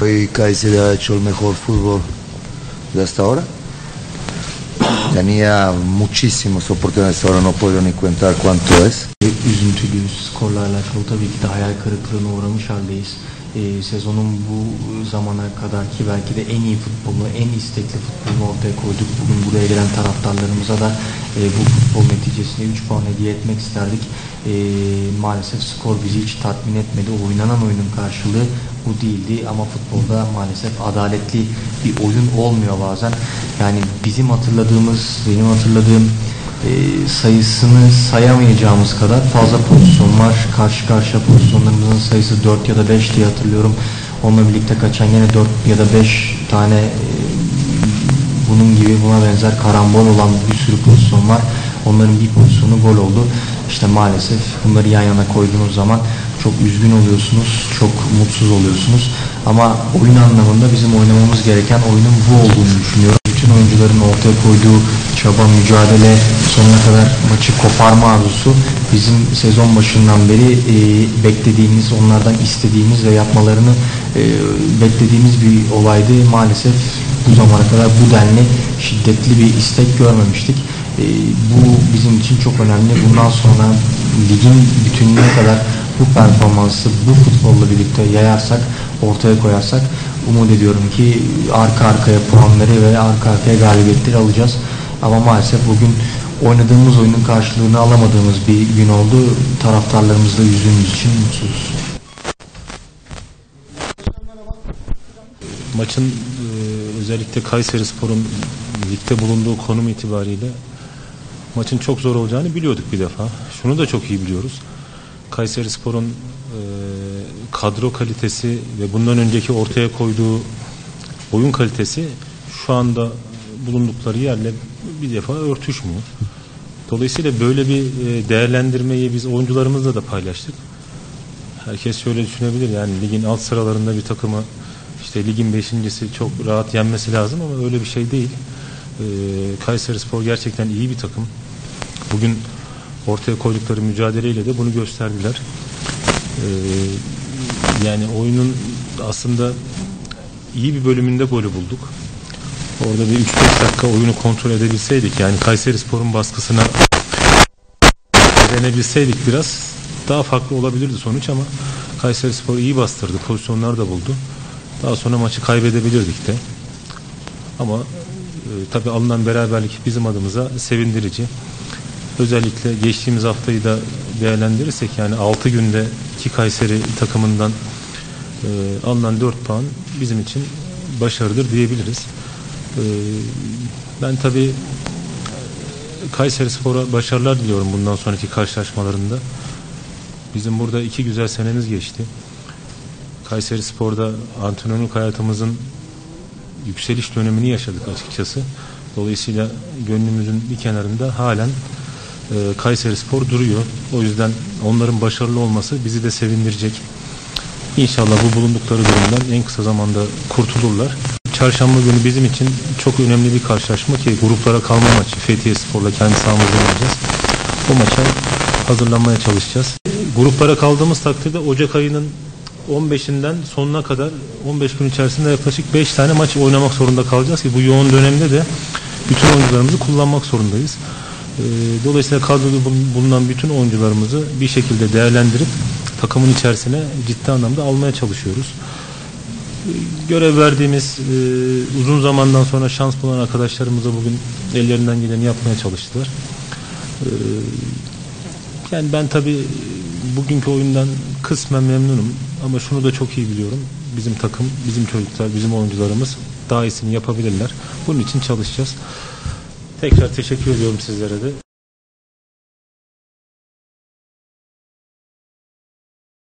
Hoy Kayseri ha hecho el mejor fútbol de hasta ahora. Tenía muchísimas oportunidades, ahora no puedo ni contar cuánto es. Ee, sezonun bu zamana kadar ki belki de en iyi futbolunu, en istekli futbolunu ortaya koyduk. Bugün buraya gelen taraftarlarımıza da e, bu futbol neticesinde 3 puan hediye etmek isterdik. E, maalesef skor bizi hiç tatmin etmedi. Oynanan oyunun karşılığı bu değildi ama futbolda maalesef adaletli bir oyun olmuyor bazen. Yani bizim hatırladığımız, benim hatırladığım e, sayısını sayamayacağımız kadar fazla pozisyon var. Karşı karşıya pozisyonlarımızın sayısı 4 ya da 5 diye hatırlıyorum. Onunla birlikte kaçan yine 4 ya da 5 tane e, bunun gibi buna benzer karambol olan bir sürü pozisyon var. Onların bir pozisyonu gol oldu. İşte maalesef bunları yan yana koyduğunuz zaman çok üzgün oluyorsunuz, çok mutsuz oluyorsunuz. Ama oyun anlamında bizim oynamamız gereken oyunun bu olduğunu düşünüyorum. Bütün oyuncuların ortaya koyduğu çaba, mücadele, sonuna kadar maçı koparma arzusu bizim sezon başından beri e, beklediğimiz, onlardan istediğimiz ve yapmalarını e, beklediğimiz bir olaydı. Maalesef bu zamana kadar bu denli şiddetli bir istek görmemiştik. E, bu bizim için çok önemli. Bundan sonra ligin bütününe kadar bu performansı bu futbolla birlikte yayarsak, ortaya koyarsak umut ediyorum ki arka arkaya puanları ve arka arkaya galibiyetleri alacağız. Ama maalesef bugün oynadığımız oyunun karşılığını alamadığımız bir gün oldu. Taraftarlarımızla yüzdüğümüz için mutsuzuz. Maçın e, özellikle Kayseri Spor'un ligde bulunduğu konum itibariyle maçın çok zor olacağını biliyorduk bir defa. Şunu da çok iyi biliyoruz. Kayseri Spor'un e, kadro kalitesi ve bundan önceki ortaya koyduğu oyun kalitesi şu anda bulundukları yerle bir defa örtüşmüyor. Dolayısıyla böyle bir e, değerlendirmeyi biz oyuncularımızla da paylaştık. Herkes şöyle düşünebilir yani ligin alt sıralarında bir takımı işte ligin beşincisi çok rahat yenmesi lazım ama öyle bir şey değil. Ee, Kayseri Spor gerçekten iyi bir takım. Bugün ortaya koydukları mücadeleyle de bunu gösterdiler. Ee, yani oyunun aslında iyi bir bölümünde golü bulduk. Orada bir 3-5 dakika oyunu kontrol edebilseydik yani Kayseri Spor'un baskısına direnebilseydik biraz daha farklı olabilirdi sonuç ama Kayseri Spor iyi bastırdı. Pozisyonlar da buldu. Daha sonra maçı kaybedebilirdik de. Ama e, tabii alınan beraberlik bizim adımıza sevindirici. Özellikle geçtiğimiz haftayı da değerlendirirsek yani 6 günde iki Kayseri takımından e, alınan 4 puan bizim için başarıdır diyebiliriz. E, ben tabii Kayseri Spor'a başarılar diliyorum bundan sonraki karşılaşmalarında. Bizim burada iki güzel senemiz geçti. Kayseri Spor'da antrenörlük hayatımızın yükseliş dönemini yaşadık açıkçası. Dolayısıyla gönlümüzün bir kenarında halen e, Kayseri Spor duruyor. O yüzden onların başarılı olması bizi de sevindirecek. İnşallah bu bulundukları durumdan en kısa zamanda kurtulurlar. Çarşamba günü bizim için çok önemli bir karşılaşma ki gruplara kalma maçı Fethiye Spor'la kendi sahamızda oynayacağız. O maça hazırlanmaya çalışacağız. Gruplara kaldığımız takdirde Ocak ayının 15'inden sonuna kadar 15 gün içerisinde yaklaşık 5 tane maç oynamak zorunda kalacağız ki bu yoğun dönemde de bütün oyuncularımızı kullanmak zorundayız. Ee, Dolayısıyla kadroda bulunan bütün oyuncularımızı bir şekilde değerlendirip takımın içerisine ciddi anlamda almaya çalışıyoruz. Ee, Görev verdiğimiz e, uzun zamandan sonra şans bulan arkadaşlarımıza bugün ellerinden geleni yapmaya çalıştılar. Ee, Yani ben tabii bugünkü oyundan kısmen memnunum ama şunu da çok iyi biliyorum. Bizim takım, bizim çocuklar, bizim oyuncularımız daha iyisini yapabilirler. Bunun için çalışacağız. Tekrar teşekkür ediyorum sizlere de.